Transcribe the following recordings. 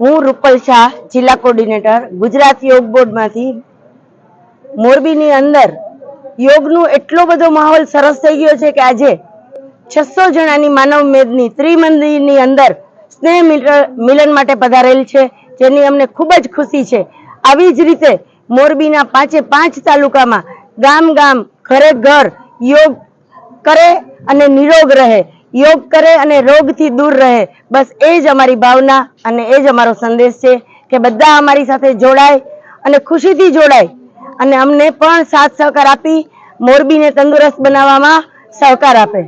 હું રૂપલ શાહ, જિલ્લા કોર્ડિનેટર, ગુજરાત યોગ બોર્ડમાંથી. મોરબીની અંદર યોગનું એટલો બધો માહોલ સરસ થઈ ગયો છે કે આજે છસો જણાની માનવ મેદની ત્રિમંદિરની અંદર સ્નેહ મિલન માટે પધારેલ છે, જેની અમને ખૂબ જ ખુશી છે. આવી જ રીતે મોરબીના પાંચે પાંચ તાલુકામાં ગામ ગામ, ઘરે ઘર યોગ કરે અને નિરોગ રહે. યોગ કરે અને રોગથી દૂર રહે. બસ એ જ અમારી ભાવના અને એ જ અમારો સંદેશ છે કે બધા અમારી સાથે જોડાય અને ખુશીથી જોડાય. અને અમને પણ સાથ સહકાર આપી, મોરબીને તંદુરસ્ત બનાવવામાં સહકાર આપે.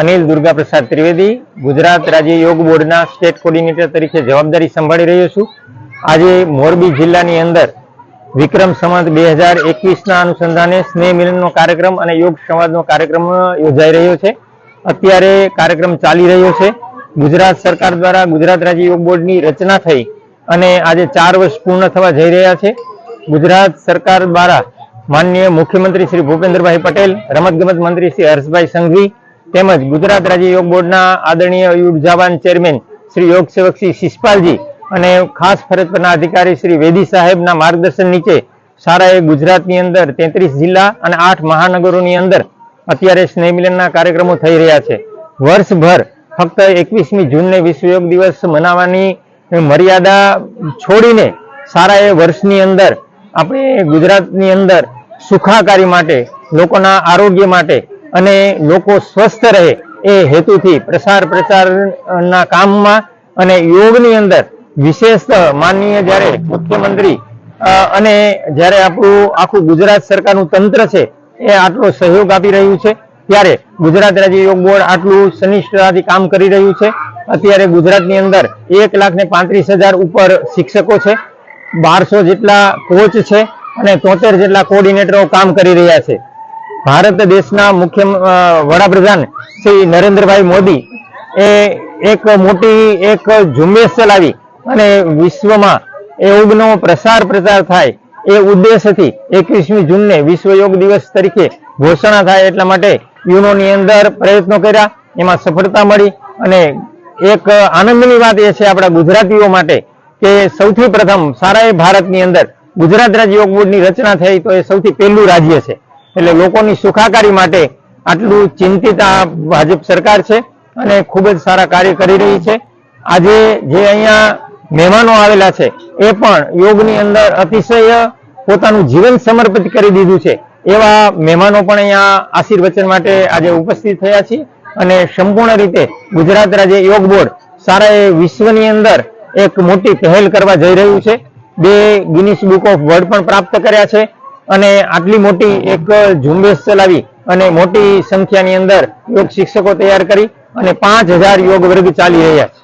અનિલ દુર્ગા પ્રસાદ ત્રિવેદી, ગુજરાત રાજ્ય યોગ બોર્ડના સ્ટેટ કોર્ડિનેટર તરીકે જવાબદારી સંભાળી રહ્યો છું. આજે મોરબી જિલ્લાની અંદર વિક્રમ સંવત બે હજાર એકવીસના અનુસંધાને સ્નેહ મિલનનો કાર્યક્રમ અને યોગ સંવાદનો કાર્યક્રમ યોજાઈ રહ્યો છે. અત્યારે કાર્યક્રમ ચાલી રહ્યો છે. ગુજરાત સરકાર દ્વારા ગુજરાત રાજ્ય યોગ બોર્ડની રચના થઈ અને આજે ચાર વર્ષ પૂર્ણ થવા જઈ રહ્યા છે. ગુજરાત સરકાર દ્વારા માનનીય મુખ્યમંત્રી શ્રી ભૂપેન્દ્રભાઈ પટેલ, રમતગમત મંત્રી શ્રી હર્ષભાઈ સંઘવી તેમજ ગુજરાત રાજ્ય યોગ બોર્ડના આદરણીય ઉર્જાવાન ચેરમેન શ્રી યોગ સેવક શ્રી શિષપાલજી અને ખાસ ફરજ પરના અધિકારી શ્રી વેદી સાહેબના માર્ગદર્શન નીચે શાળાએ ગુજરાતની અંદર તેત્રીસ જિલ્લા અને આઠ મહાનગરોની અંદર અત્યારે સ્નેહ મિલનના કાર્યક્રમો થઈ રહ્યા છે. વર્ષભર ફક્ત એકવીસમી જૂનને વિશ્વ યોગ દિવસ મનાવવાની મર્યાદા છોડીને સારા એ વર્ષની અંદર, આપણે ગુજરાતની અંદર સુખાકારી માટે, લોકોના આરોગ્ય માટે અને લોકો સ્વસ્થ રહે એ હેતુથી પ્રસાર પ્રચારના કામમાં અને યોગની અંદર વિશેષ માનનીય જ્યારે મુખ્યમંત્રી અને જ્યારે આપણું આખું ગુજરાત સરકારનું તંત્ર છે એ આટલો સહયોગ આપી રહ્યું છે. ત્યારે ગુજરાત રાજ્ય યોગ બોર્ડ આટલું સનિષ્ઠતાથી કામ કરી રહ્યું છે. અત્યારે ગુજરાતની અંદર એક લાખ ને પાંત્રીસ હજાર ઉપર શિક્ષકો છે. બારસો જેટલા કોચ છે અને તોતેર જેટલા કોર્ડિનેટરો કામ કરી રહ્યા છે. ભારત દેશના મુખ્ય વડાપ્રધાન શ્રી નરેન્દ્રભાઈ મોદી એ એક મોટી, એક ઝુંબેશ ચલાવી અને વિશ્વમાં યોગનો પ્રસાર પ્રચાર થાય એ ઉદ્દેશથી એકવીસમી જૂનને વિશ્વ યોગ દિવસ તરીકે ઘોષણા થાય એટલા માટે યુનોની અંદર પ્રયત્નો કર્યા, એમાં સફળતા મળી અને એક આનંદની વાત એ છે આપણા ગુજરાતીઓ માટે કે સૌથી પ્રથમ સારા એ ભારતની અંદર ગુજરાત રાજ્ય યોગ બોર્ડની રચના થઈ તો એ સૌથી પહેલું રાજ્ય છે. એટલે લોકોની સુખાકારી માટે આટલું ચિંતિત આ ભાજપ સરકાર છે અને ખૂબ જ સારા કાર્ય કરી રહી છે. આજે જે અહીંયા મહેમાનો આવેલા છે. એ પણ યોગની અંદર અતિશય પોતાનું જીવન સમર્પિત કરી દીધું છે. એવા મહેમાનો પણ અહીંયા આશીર્વચન માટે આજે ઉપસ્થિત થયા છે અને સંપૂર્ણ રીતે ગુજરાત રાજ્ય યોગ બોર્ડ સારા એ વિશ્વની અંદર એક મોટી પહેલ કરવા જઈ રહ્યું છે. બે ગિનિસ બુક ઓફ વર્લ્ડ પણ પ્રાપ્ત કર્યા છે અને આટલી મોટી એક ઝુંબેશ ચલાવી અને મોટી સંખ્યાની અંદર યોગ શિક્ષકો તૈયાર કરી અને પાંચ હજાર યોગ વર્ગ ચાલી રહ્યા છે.